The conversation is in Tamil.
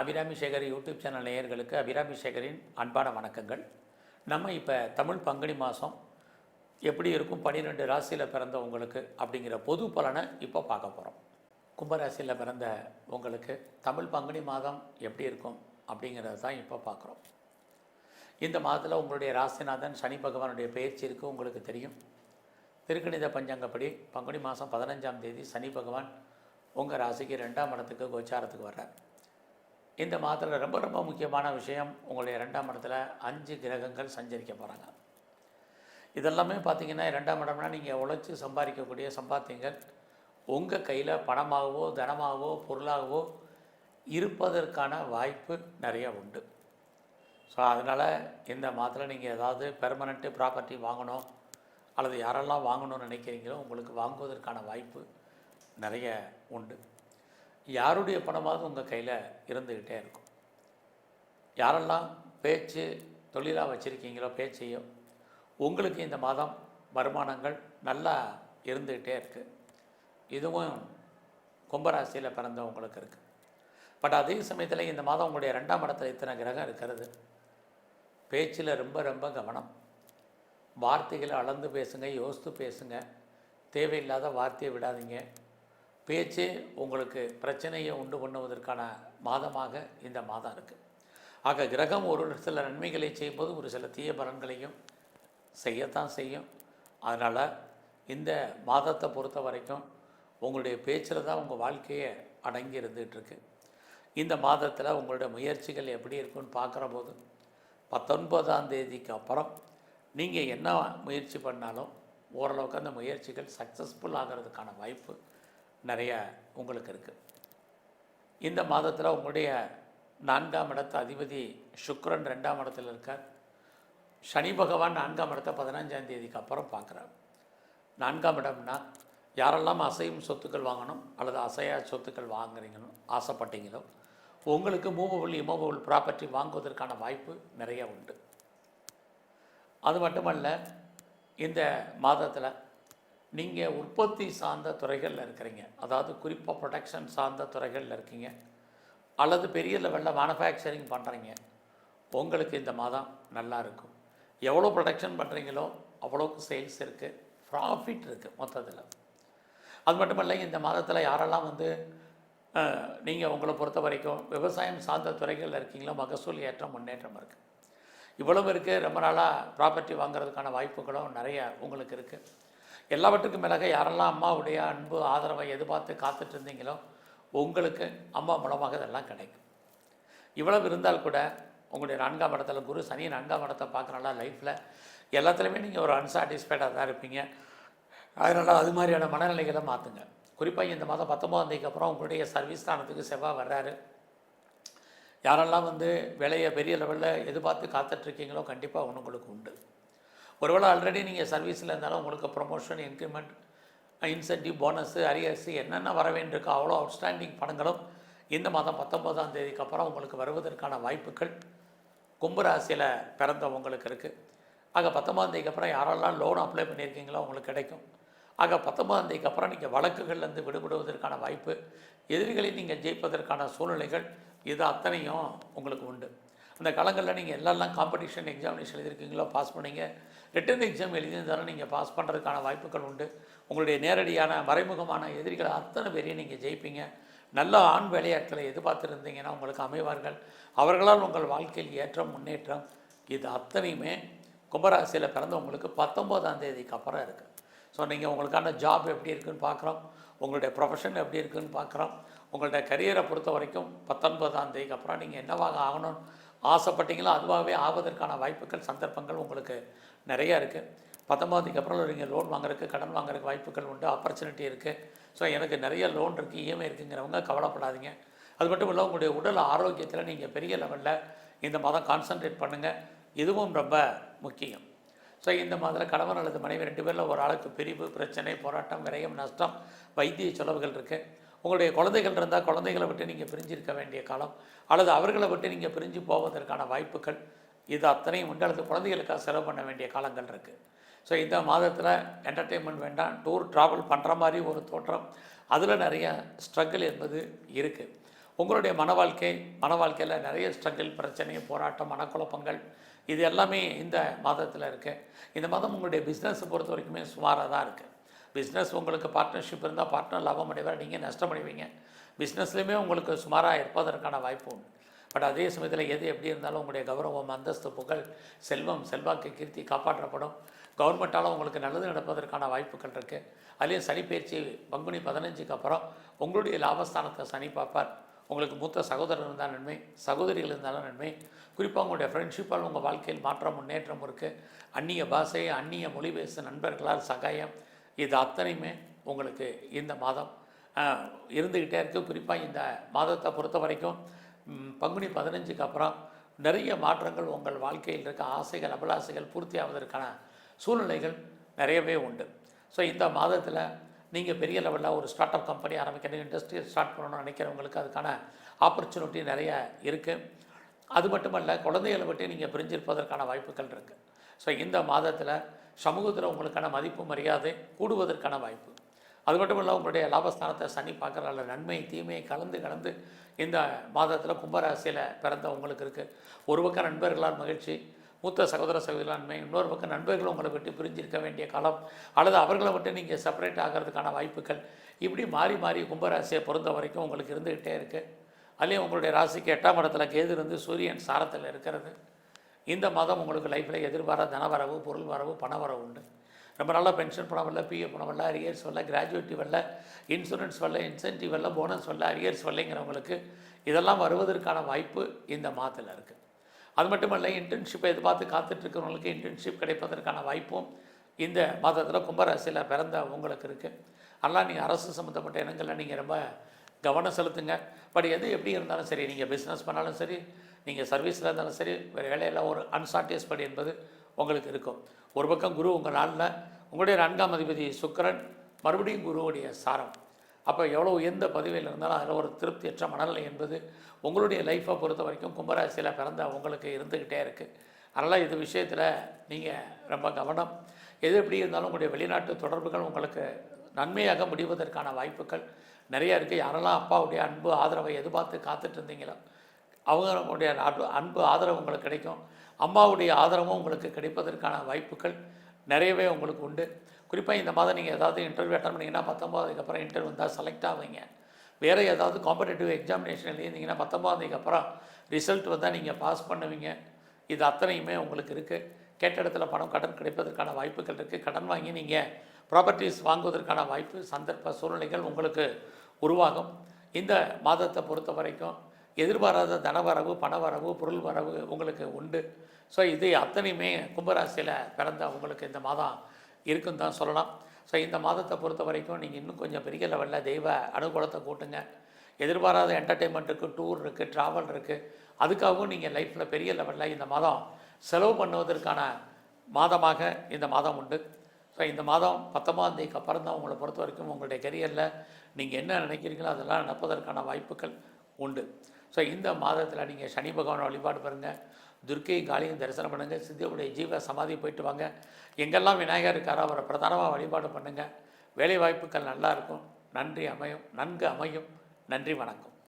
அபிராமி சேகர் யூடியூப் சேனல் நேயர்களுக்கு அபிராமி சேகரின் அன்பான வணக்கங்கள். நம்ம இப்போ தமிழ் பங்குனி மாதம் எப்படி இருக்கும் பன்னிரெண்டு ராசியில் பிறந்த உங்களுக்கு அப்படிங்கிற பொது பலனை இப்போ பார்க்க போகிறோம் கும்பராசியில் பிறந்த உங்களுக்கு தமிழ் பங்குனி மாதம் எப்படி இருக்கும் அப்படிங்கிறத தான் இப்போ பார்க்குறோம். இந்த மாதத்தில் உங்களுடைய ராசிநாதன் சனி பகவானுடைய பயிற்சி இருக்குது உங்களுக்கு தெரியும். திருக்கணித பஞ்சாங்கப்படி பங்குனி மாதம் பதினஞ்சாம் தேதி சனி பகவான் உங்கள் ராசிக்கு ரெண்டாம் இடத்துக்கு கோச்சாரத்துக்கு வர்றார். இந்த மாதத்தில் ரொம்ப ரொம்ப முக்கியமான விஷயம். உங்களுடைய ரெண்டாம் இடத்துல அஞ்சு கிரகங்கள் சஞ்சரிக்க போகிறாங்க இதெல்லாமே பார்த்தீங்கன்னா ரெண்டாம் இடம்னா நீங்கள் உழைச்சி சம்பாதிக்கக்கூடிய சம்பாத்தியங்கள். உங்கள் கையில் பணமாகவோ தனமாகவோ பொருளாகவோ இருப்பதற்கான வாய்ப்பு நிறைய உண்டு. ஸோ அதனால் இந்த மாதத்தில் நீங்கள் ஏதாவது பெர்மனண்ட்டு ப்ராப்பர்ட்டி வாங்கணும் அல்லது யாரெல்லாம் வாங்கணும்னு நினைக்கிறீங்களோ உங்களுக்கு வாங்குவதற்கான வாய்ப்பு நிறைய உண்டு. யாருடைய பணமாவது உங்கள் கையில் இருந்துக்கிட்டே இருக்கும். யாரெல்லாம் பேச்சு தொழிலாக வச்சுருக்கீங்களோ பேச்சையோ உங்களுக்கு இந்த மாதம் வருமானங்கள் நல்லா இருந்துக்கிட்டே இருக்குது இதுவும் கும்பராசியில் பிறந்தவங்களுக்கு இருக்குது பட் அதே சமயத்தில் இந்த மாதம் உங்களுடைய ரெண்டாம் இடத்துல இத்தனை கிரகம் இருக்கிறது. பேச்சில் ரொம்ப ரொம்ப கவனம். வார்த்தைகளை அளந்து பேசுங்க யோசித்து பேசுங்க. தேவையில்லாத வார்த்தையை விடாதீங்க. பேச்சு உங்களுக்கு பிரச்சனையை உண்டு பண்ணுவதற்கான மாதமாக இந்த மாதம் இருக்குது ஆக கிரகம் ஒரு சில நன்மைகளை செய்யும்போது ஒரு சில தீய பலன்களையும் செய்யத்தான் செய்யும். அதனால் இந்த மாதத்தை பொறுத்த வரைக்கும் உங்களுடைய பேச்சில் தான் உங்கள் வாழ்க்கையை அடங்கி இருந்துகிட்ருக்கு இந்த மாதத்தில் உங்களுடைய முயற்சிகள் எப்படி இருக்குன்னு பார்க்குற போது பத்தொன்பதாம் தேதிக்கு அப்புறம் நீங்கள் என்ன முயற்சி பண்ணாலும் ஓரளவுக்கு அந்த முயற்சிகள் சக்ஸஸ்ஃபுல் ஆகிறதுக்கான வாய்ப்பு நிறைய உங்களுக்கு இருக்குது இந்த மாதத்தில் உங்களுடைய நான்காம் இடத்த அதிபதி சுக்ரன் ரெண்டாம் இடத்துல இருக்கார். சனி பகவான் நான்காம் இடத்த பதினஞ்சாம் தேதிக்கு அப்புறம் பார்க்குறார். நான்காம் இடம்னா யாரெல்லாம் அசையும் சொத்துக்கள் வாங்கணும் அல்லது அசையா சொத்துக்கள் வாங்குறீங்களோ ஆசைப்பட்டீங்களோ உங்களுக்கு மூவபிள் இமூவபிள் ப்ராப்பர்ட்டி வாங்குவதற்கான வாய்ப்பு நிறைய உண்டு. அது மட்டுமல்ல இந்த மாதத்தில் நீங்கள் உற்பத்தி சார்ந்த துறைகளில் இருக்கிறீங்க. அதாவது குறிப்பாக ப்ரொடக்ஷன் சார்ந்த துறைகளில் இருக்கீங்க. அல்லது பெரிய லெவலில் மேனுஃபேக்சரிங் பண்ணுறீங்க உங்களுக்கு இந்த மாதம் நல்லா இருக்கும். எவ்வளோ ப்ரொடக்ஷன் பண்ணுறீங்களோ அவ்வளோக்கு சேல்ஸ் இருக்குது ப்ராஃபிட் இருக்குது மொத்தத்தில். அது மட்டும் இல்லை இந்த மாதத்தில் யாரெல்லாம் வந்து நீங்கள் உங்களை பொறுத்த வரைக்கும் விவசாயம் சார்ந்த துறைகளில் இருக்கீங்களோ மகசூல் ஏற்றம் முன்னேற்றம் இருக்குது இவ்வளவு இருக்குது ரொம்ப நாளாக ப்ராப்பர்ட்டி வாங்குறதுக்கான வாய்ப்புகளும் நிறைய உங்களுக்கு இருக்குது எல்லாவற்றுக்கும் மேலாக யாரெல்லாம் அம்மாவுடைய அன்பு ஆதரவை எதிர்பார்த்து காத்துட்டு இருந்தீங்களோ உங்களுக்கு அம்மா மூலமாக இதெல்லாம் கிடைக்கும். இவ்வளவு இருந்தால் கூட உங்களுடைய நான்காம் இடத்துல குரு சனி நான்காம் இடத்தை பார்க்குறனால லைஃப்பில் எல்லாத்துலேயுமே நீங்கள் ஒரு அன்சாட்டிஸ்ஃபைடாக தான் இருப்பீங்க. அதனால் அது மாதிரியான மனநிலைகளை மாற்றுங்க குறிப்பாக இந்த மாதம் பத்தொம்போதாம் தேதிக்கு அப்புறம் உங்களுடைய சர்வீஸ் ஸ்தானத்துக்கு செவ்வாய் வர்றாரு. யாரெல்லாம் வந்து விலையை பெரிய லெவலில் எதிர்பார்த்து காத்துட்ருக்கீங்களோ கண்டிப்பாக ஒன்று உங்களுக்கு உண்டு. ஒருவேளை ஆல்ரெடி நீங்கள் சர்வீஸில் இருந்தாலும் உங்களுக்கு promotion increment incentive bonus arrears என்னென்ன வர வேண்டியிருக்கோ அவ்வளோ அவுட்ஸ்டாண்டிங் பணங்களும் இந்த மாதம் பத்தொம்போதாம் தேதிக்கு அப்புறம் உங்களுக்கு வருவதற்கான வாய்ப்புகள் கும்பராசியில் பிறந்தவங்களுக்கு இருக்குது ஆக பத்தொம்பதாம் தேதிக்கு அப்புறம் யாரெல்லாம் லோன் அப்ளை பண்ணியிருக்கீங்களோ உங்களுக்கு கிடைக்கும். ஆக பத்தொன்பதாம் தேதிக்கு அப்புறம் நீங்கள் வழக்குகள்லேருந்து விடுபடுவதற்கான வாய்ப்பு எதிரிகளை நீங்கள் ஜெயிப்பதற்கான சூழ்நிலைகள் இது அத்தனையும் உங்களுக்கு உண்டு. அந்த காலங்களில் நீங்கள் எல்லாம் காம்படிஷன் எக்ஸாமினேஷன் எழுதியிருக்கீங்களோ பாஸ் பண்ணீங்க. ரிட்டன் எக்ஸாம் எழுதியிருந்தாலும் நீங்கள் பாஸ் பண்ணுறதுக்கான வாய்ப்புகள் உண்டு. உங்களுடைய நேரடியான மறைமுகமான எதிரிகளை அத்தனை பேரையும் நீங்கள் ஜெயிப்பீங்க. நல்ல ஆண் வேலையாட்களை எதிர்பார்த்துருந்தீங்கன்னா உங்களுக்கு அமைவார்கள். அவர்களால் உங்கள் வாழ்க்கையில் ஏற்றம் முன்னேற்றம் இது அத்தனையுமே கும்பராசியில் பிறந்தவங்களுக்கு பத்தொம்போதாம் தேதிக்கு அப்புறம் இருக்குது ஸோ நீங்கள் உங்களுக்கான ஜாப் எப்படி இருக்குன்னு பார்க்குறோம். உங்களுடைய ப்ரொஃபஷன் எப்படி இருக்குன்னு பார்க்குறோம். உங்களுடைய கரியரை பொறுத்த வரைக்கும் பத்தொன்பதாம் தேதிக்கு அப்புறம் நீங்கள் என்னவாக ஆகணும்னு ஆசைப்பட்டீங்களோ அதுவாகவே ஆவதற்கான வாய்ப்புகள் சந்தர்ப்பங்கள் உங்களுக்கு நிறைய இருக்குது பத்தொம்பதுக்கு அப்புறம் நீங்கள் லோன் வாங்குறதுக்கு கடன் வாங்குறதுக்கு வாய்ப்புகள் உண்டு ஆப்பர்ச்சுனிட்டி இருக்குது ஸோ எனக்கு நிறைய லோன் இருக்குது இஎம்ஐ இருக்குங்கிறவங்க கவலைப்படாதீங்க. அது மட்டும் இல்லை உங்களுடைய உடல் ஆரோக்கியத்தில் நீங்கள் பெரிய லெவலில் இந்த மாதம் கான்சன்ட்ரேட் பண்ணுங்கள் இதுவும் ரொம்ப முக்கியம். ஸோ இந்த மாதத்தில் கணவன் அல்லது மனைவி ரெண்டு பேரில் ஒரு ஆளுக்கு பிரிவு பிரச்சனை போராட்டம் விரயம் நஷ்டம் வைத்திய செலவுகள் இருக்குது உங்களுடைய குழந்தைகள் இருந்தால் குழந்தைகளை விட்டு நீங்கள் பிரிஞ்சிருக்க வேண்டிய காலம் அல்லது அவர்களை விட்டு நீங்கள் பிரிஞ்சு போவதற்கான வாய்ப்புகள் இது அத்தனையும் உண்டு. அல்லது குழந்தைகளுக்காக செலவு பண்ண வேண்டிய காலங்கள் இருக்குது ஸோ இந்த மாதத்தில் என்டர்டெயின்மெண்ட் வேண்டாம் டூர் ட்ராவல் பண்ணுற மாதிரி ஒரு தோற்றம் அதில் நிறைய ஸ்ட்ரகிள் என்பது இருக்குது உங்களுடைய மன வாழ்க்கை மன வாழ்க்கையில் நிறைய ஸ்ட்ரகிள் பிரச்சனை போராட்டம் மனக்குழப்பங்கள் இது எல்லாமே இந்த மாதத்தில் இருக்குது இந்த மாதம் உங்களுடைய பிஸ்னஸை பொறுத்த வரைக்குமே சுமாராக தான் இருக்குது பிஸ்னஸ் உங்களுக்கு பார்ட்னர்ஷிப் இருந்தால் பார்ட்னர் லாபம் அடைவார் நீங்கள் நஷ்டம் அடைவீங்க. பிஸ்னஸ்லேயுமே உங்களுக்கு சுமாராக இருப்பதற்கான வாய்ப்பு உண்டு. பட் அதே சமயத்தில் எது எப்படி இருந்தாலும் உங்களுடைய கௌரவம் அந்தஸ்து புகழ் செல்வம் செல்வாக்கு கீர்த்தி காப்பாற்றப்படும். கவர்மெண்ட்டால் உங்களுக்கு நல்லது நடப்பதற்கான வாய்ப்புகள் இருக்குது அதுலேயும் சனி பயிற்சி பங்குனி பதினஞ்சுக்கு அப்புறம் உங்களுடைய லாபஸ்தானத்தை சனி பார்ப்பார். உங்களுக்கு மூத்த சகோதரர் இருந்தால் நன்மை சகோதரிகள் இருந்தாலும் நன்மை. குறிப்பாக உங்களுடைய ஃப்ரெண்ட்ஷிப்பால் உங்கள் வாழ்க்கையில் மாற்றம் முன்னேற்றம் இருக்குது அந்நிய பாஷை அந்நிய மொழி பேசும் நண்பர்களால் சகாயம். இது அத்தனையுமே உங்களுக்கு இந்த மாதம். இருந்துக்கிட்டே இருக்குது குறிப்பாக இந்த மாதத்தை பொறுத்த வரைக்கும் பங்குனி பதினஞ்சுக்கு அப்புறம் நிறைய மாற்றங்கள் உங்கள் வாழ்க்கையில் இருக்க. ஆசைகள் அபிலாசைகள் பூர்த்தி ஆவதற்கான சூழ்நிலைகள் நிறையவே உண்டு. ஸோ இந்த மாதத்தில் நீங்கள் பெரிய லெவலில் ஒரு ஸ்டார்ட் அப் கம்பெனி ஆரம்பிக்கணும் இண்டஸ்ட்ரியை ஸ்டார்ட் பண்ணணும்னு நினைக்கிறவங்களுக்கு அதுக்கான ஆப்பர்ச்சுனிட்டி நிறைய இருக்குது அது மட்டுமல்ல குழந்தைகளை விட்டு நீங்கள் பிரிஞ்சிருப்பதற்கான வாய்ப்புகள் இருக்குது ஸோ இந்த மாதத்தில் சமூகத்தில் உங்களுக்கான மதிப்பு மரியாதை கூடுவதற்கான வாய்ப்பு. அது மட்டும் இல்லை உங்களுடைய லாபஸ்தானத்தை சனி பார்க்குறதால நன்மை தீமையை கலந்து கலந்து இந்த மாதத்தில் கும்பராசியில் பிறந்த உங்களுக்கு இருக்குது ஒரு பக்கம் நண்பர்களால் மகிழ்ச்சி மூத்த சகோதர சகோதரிகளால் நன்மை இன்னொரு பக்கம் நண்பர்கள் உங்களை விட்டு பிரிஞ்சிருக்க வேண்டிய காலம் அல்லது அவர்களை விட்டு நீங்கள் செப்பரேட் ஆகிறதுக்கான வாய்ப்புகள் இப்படி மாறி மாறி கும்பராசியை பொறுத்த வரைக்கும் உங்களுக்கு இருந்துக்கிட்டே இருக்குது அதுலேயும் உங்களுடைய ராசிக்கு எட்டாம் இடத்துல கேது இருந்து சூரியன் சாரத்தில் இருக்கிறது. இந்த மாதம் உங்களுக்கு லைஃப்பில் எதிர்பார தனவரவு பொருள் வரவு பணவரவு உண்டு. ரொம்ப நல்லா பென்ஷன் பணம் வரல பிஎஃப் பணம் வரல அரியர்ஸ் வரல கிராஜுவேட்டி வரல இன்சூரன்ஸ் வரல இன்சென்டிவ் வரல போனஸ் வரல அரியர்ஸ் வரலைங்கிறவங்களுக்கு இதெல்லாம் வருவதற்கான வாய்ப்பு இந்த மாதத்தில் இருக்குது அது மட்டும் இல்லை இன்டர்ன்ஷிப்பை எதிர்பார்த்து காத்துட்ருக்கிறவங்களுக்கு இன்டர்ன்ஷிப் கிடைப்பதற்கான வாய்ப்பும் இந்த மாதத்தில் கும்பராசியில் பிறந்த உங்களுக்கு இருக்குது அதெல்லாம் நீங்கள் அரசு சம்மந்தப்பட்ட இடங்களில் நீங்கள் ரொம்ப கவனம் செலுத்துங்க. பட் எது எப்படி இருந்தாலும் சரி நீங்கள் பிஸ்னஸ் பண்ணாலும் சரி நீங்கள் சர்வீஸில் இருந்தாலும் சரி வேறு வேலையில் ஒரு அன்சாட்டிஸ்ஃபைடு என்பது உங்களுக்கு இருக்கும். ஒரு பக்கம் குரு உங்கள் நாளில் உங்களுடைய நான்காம் அதிபதி சுக்கிரன் மறுபடியும் குருவுடைய சாரம். அப்போ எவ்வளோ உயர்ந்த பதவியில் இருந்தாலும் அதில் ஒரு திருப்தியற்ற மனநிலை என்பது உங்களுடைய லைஃப்பை பொறுத்த வரைக்கும் கும்பராசியில் பிறந்த உங்களுக்கு இருந்துக்கிட்டே இருக்குது அதனால் இது விஷயத்தில் நீங்கள் ரொம்ப கவனம். எது எப்படி இருந்தாலும் உங்களுடைய வெளிநாட்டு தொடர்புகள் உங்களுக்கு நன்மையாக முடிவதற்கான வாய்ப்புகள் நிறைய இருக்குது யாரெல்லாம் அப்பாவுடைய அன்பு ஆதரவை எதிர்பார்த்து காத்துட்டு இருந்தீங்களோ அவங்களுடைய அன்பு அன்பு ஆதரவு உங்களுக்கு கிடைக்கும். அம்மாவுடைய ஆதரவும் உங்களுக்கு கிடைப்பதற்கான வாய்ப்புகள் நிறையவே உங்களுக்கு உண்டு. குறிப்பாக இந்த மாதம் நீங்கள் ஏதாவது இன்டர்வியூ அட்டன் பண்ணிங்கன்னா அப்புறம் இன்டர்வியூ வந்தால் செலக்ட் ஆவீங்க வேறு ஏதாவது காம்படேட்டிவ் எக்ஸாமினேஷன் எழுதியிருந்தீங்கன்னா பத்தொம்போதுக்கு அப்புறம் ரிசல்ட் வந்தால் நீங்கள் பாஸ் பண்ணுவீங்க. இது அத்தனையுமே உங்களுக்கு இருக்குது கேட்ட இடத்துல பணம் கடன் கிடைப்பதற்கான வாய்ப்புகள் இருக்குது கடன் வாங்கி நீங்கள் ப்ராப்பர்ட்டிஸ் வாங்குவதற்கான வாய்ப்பு சந்தர்ப்ப சூழ்நிலைகள் உங்களுக்கு உருவாகும். இந்த மாதத்தை பொறுத்த வரைக்கும் எதிர்பாராத தனவரவு பணவரவு பொருள் வரவு உங்களுக்கு உண்டு. ஸோ இது அத்தனையுமே கும்பராசியில் பிறந்த உங்களுக்கு இந்த மாதம் இருக்குன்னு தான் சொல்லலாம். ஸோ இந்த மாதத்தை பொறுத்த வரைக்கும் நீங்கள் இன்னும் கொஞ்சம் பெரிய லெவலில் தெய்வ அனுகூலத்தை கூட்டுங்க. எதிர்பாராத என்டர்டெயின்மெண்ட் இருக்குது டூர் இருக்குது ட்ராவல் இருக்குது அதுக்காகவும் நீங்கள் லைஃப்பில் பெரிய லெவலில் இந்த மாதம் செலவு பண்ணுவதற்கான மாதமாக இந்த மாதம் உண்டு. ஸோ இந்த மாதம் பத்தொம்பதாம் தேதிக்கு அப்புறம் தான் உங்களை பொறுத்த வரைக்கும் உங்களுடைய கெரியரில் நீங்கள் என்ன நினைக்கிறீங்களோ அதெல்லாம் நடப்பதற்கான வாய்ப்புகள் உண்டு. ஸோ இந்த மாதத்தில் நீங்கள் சனி பகவானை வழிபாடு பாருங்கள் துர்க்கை காளியும் தரிசனம் பண்ணுங்கள் சித்தியுடைய ஜீவ சமாதி போயிட்டு வாங்க. எங்கெல்லாம் விநாயகர் இருக்காரோ அவரை பிரதானமாக வழிபாடு பண்ணுங்கள் வேலை வாய்ப்புகள் நல்லா இருக்கும். நன்றி அமையும். நன்கு அமையும். நன்றி வணக்கம்.